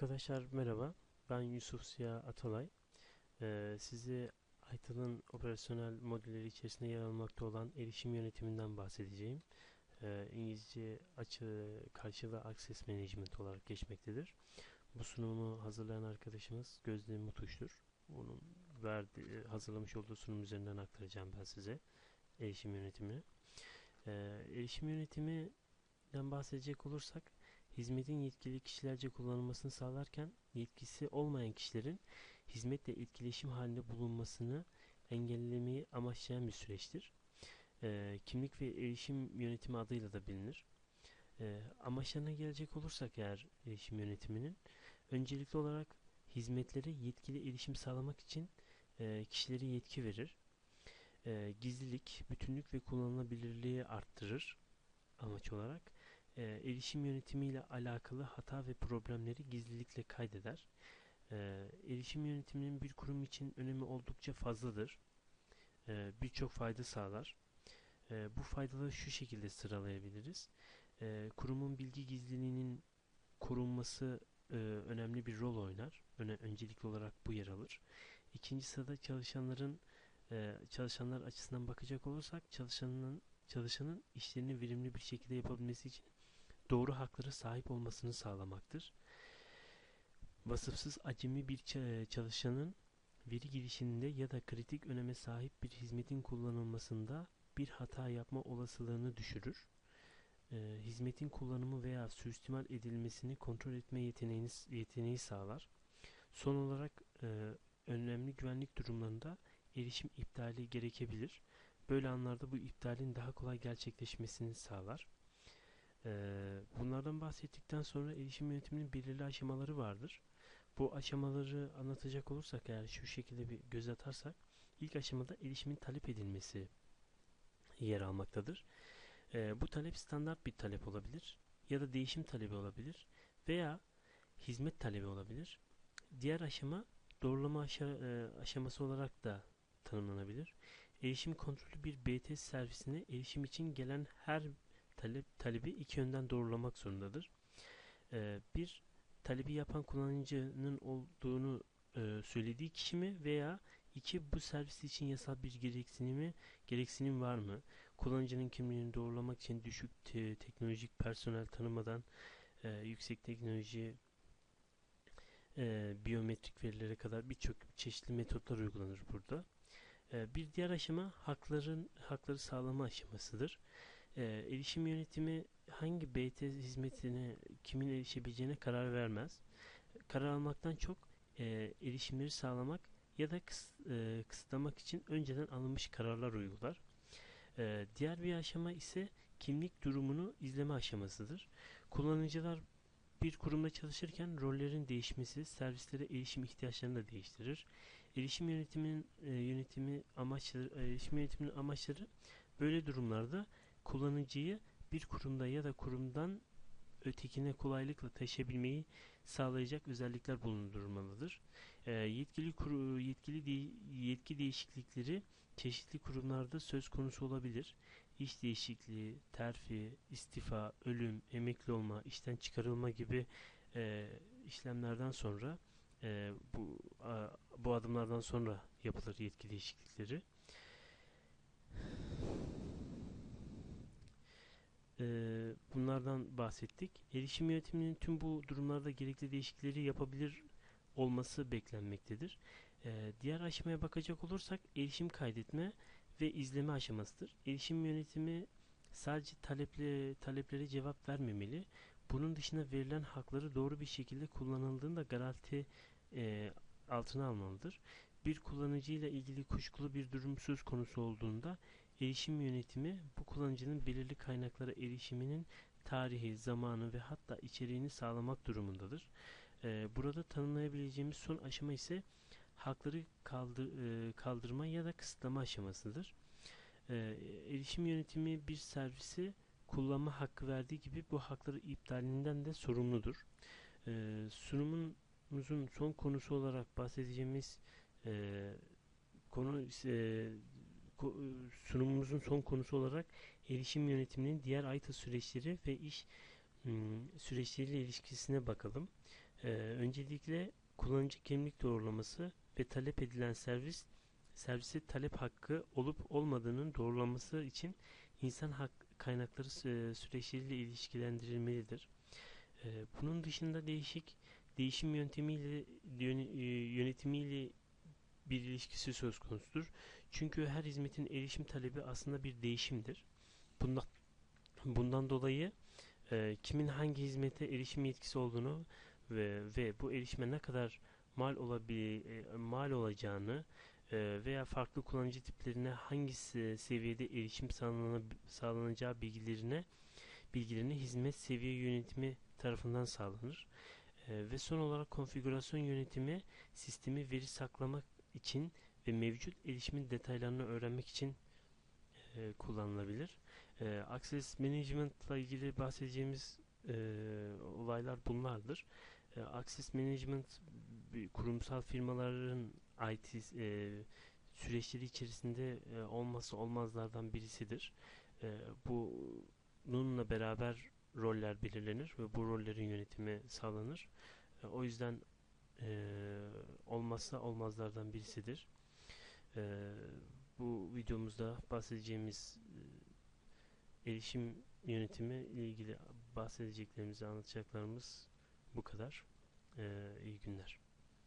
Arkadaşlar merhaba. Ben Yusuf Ziya Atalay. Ee, size Aytal'ın operasyonel modülleri içerisinde yer almakta olan erişim yönetiminden bahsedeceğim. Ee, İngilizce açı karşılığı Access Management olarak geçmektedir. Bu sunumu hazırlayan arkadaşımız Gözde Mutuş'tur. Onun verdi, hazırlamış olduğu sunum üzerinden aktaracağım ben size erişim yönetimini. Ee, erişim yönetiminden bahsedecek olursak hizmetin yetkili kişilerce kullanılmasını sağlarken yetkisi olmayan kişilerin hizmetle etkileşim halinde bulunmasını engellemeyi amaçlayan bir süreçtir. E, kimlik ve erişim yönetimi adıyla da bilinir. E, amaçlarına gelecek olursak eğer erişim yönetiminin öncelikli olarak hizmetlere yetkili erişim sağlamak için e, kişilere yetki verir. E, gizlilik, bütünlük ve kullanılabilirliği arttırır amaç olarak e, erişim yönetimiyle alakalı hata ve problemleri gizlilikle kaydeder. E, erişim yönetiminin bir kurum için önemi oldukça fazladır. E, Birçok fayda sağlar. E, bu faydaları şu şekilde sıralayabiliriz. E, kurumun bilgi gizliliğinin korunması e, önemli bir rol oynar. Öne, öncelikli olarak bu yer alır. İkinci sırada çalışanların e, çalışanlar açısından bakacak olursak çalışanın çalışanın işlerini verimli bir şekilde yapabilmesi için doğru haklara sahip olmasını sağlamaktır. Vasıfsız acemi bir çalışanın veri girişinde ya da kritik öneme sahip bir hizmetin kullanılmasında bir hata yapma olasılığını düşürür. E, hizmetin kullanımı veya suistimal edilmesini kontrol etme yeteneğini, yeteneği sağlar. Son olarak e, önemli güvenlik durumlarında erişim iptali gerekebilir. Böyle anlarda bu iptalin daha kolay gerçekleşmesini sağlar. Ee, bunlardan bahsettikten sonra erişim yönetiminin belirli aşamaları vardır. Bu aşamaları anlatacak olursak eğer şu şekilde bir göz atarsak ilk aşamada erişimin talep edilmesi yer almaktadır. Ee, bu talep standart bir talep olabilir ya da değişim talebi olabilir veya hizmet talebi olabilir. Diğer aşama doğrulama e, aşaması olarak da tanımlanabilir. Erişim kontrolü bir BT servisine erişim için gelen her talep talebi iki yönden doğrulamak zorundadır. Ee, bir talebi yapan kullanıcının olduğunu e, söylediği kişi mi veya iki bu servis için yasal bir gereksinimi gereksinim var mı? Kullanıcının kimliğini doğrulamak için düşük te teknolojik personel tanımadan e, yüksek teknoloji e, biyometrik verilere kadar birçok çeşitli metotlar uygulanır burada. E, bir diğer aşama hakların hakları sağlama aşamasıdır. E, erişim yönetimi hangi BT hizmetine kimin erişebileceğine karar vermez. Karar almaktan çok e, erişimleri sağlamak ya da kıs, e, kısıtlamak için önceden alınmış kararlar uygular. E, diğer bir aşama ise kimlik durumunu izleme aşamasıdır. Kullanıcılar bir kurumda çalışırken rollerin değişmesi servislere erişim ihtiyaçlarını da değiştirir. Erişim yönetiminin e, yönetimi amaçları erişim yönetiminin amaçları böyle durumlarda kullanıcıyı bir kurumda ya da kurumdan ötekine kolaylıkla taşıyabilmeyi sağlayacak özellikler bulundurmalıdır. E, yetkili kuru, yetkili de, yetki değişiklikleri çeşitli kurumlarda söz konusu olabilir. İş değişikliği, terfi, istifa, ölüm, emekli olma, işten çıkarılma gibi e, işlemlerden sonra e, bu a, bu adımlardan sonra yapılır yetki değişiklikleri. Bunlardan bahsettik. Erişim yönetiminin tüm bu durumlarda gerekli değişiklikleri yapabilir olması beklenmektedir. Ee, diğer aşamaya bakacak olursak erişim kaydetme ve izleme aşamasıdır. Erişim yönetimi sadece taleple, taleplere cevap vermemeli. Bunun dışında verilen hakları doğru bir şekilde kullanıldığında garanti e, altına almalıdır. Bir kullanıcıyla ilgili kuşkulu bir durum söz konusu olduğunda Erişim yönetimi bu kullanıcının belirli kaynaklara erişiminin tarihi, zamanı ve hatta içeriğini sağlamak durumundadır. Ee, burada tanımlayabileceğimiz son aşama ise hakları kaldır, e, kaldırma ya da kısıtlama aşamasıdır. Ee, erişim yönetimi bir servisi kullanma hakkı verdiği gibi bu hakları iptalinden de sorumludur. Ee, sunumumuzun son konusu olarak bahsedeceğimiz e, konu ise sunumumuzun son konusu olarak erişim yönetiminin diğer AYTA süreçleri ve iş Hmm, süreçleriyle ilişkisine bakalım. Ee, öncelikle kullanıcı kimlik doğrulaması ve talep edilen servis servise talep hakkı olup olmadığının doğrulaması için insan hak kaynakları sü- süreçleriyle ilişkilendirilmelidir. Bunun dışında değişik değişim yöntemiyle yöne- e, yönetimiyle bir ilişkisi söz konusudur. Çünkü her hizmetin erişim talebi aslında bir değişimdir. Bundan bundan dolayı e, kimin hangi hizmete erişim yetkisi olduğunu ve ve bu erişime ne kadar mal olabil e, mal olacağını e, veya farklı kullanıcı tiplerine hangi se- seviyede erişim sağlana- sağlanacağı bilgilerine bilgilerini hizmet seviye yönetimi tarafından sağlanır. E, ve son olarak konfigürasyon yönetimi sistemi veri saklamak için ve mevcut erişimin detaylarını öğrenmek için e, kullanılabilir. E, Access Management ile ilgili bahsedeceğimiz e, olaylar bunlardır. E, Access Management kurumsal firmaların IT e, süreçleri içerisinde e, olması olmazlardan birisidir. E, bununla beraber roller belirlenir ve bu rollerin yönetimi sağlanır. E, o yüzden e, olmazsa olmazlardan birisidir. E, bu videomuzda bahsedeceğimiz e, erişim yönetimi ile ilgili bahsedeceklerimizi anlatacaklarımız bu kadar. E, iyi günler.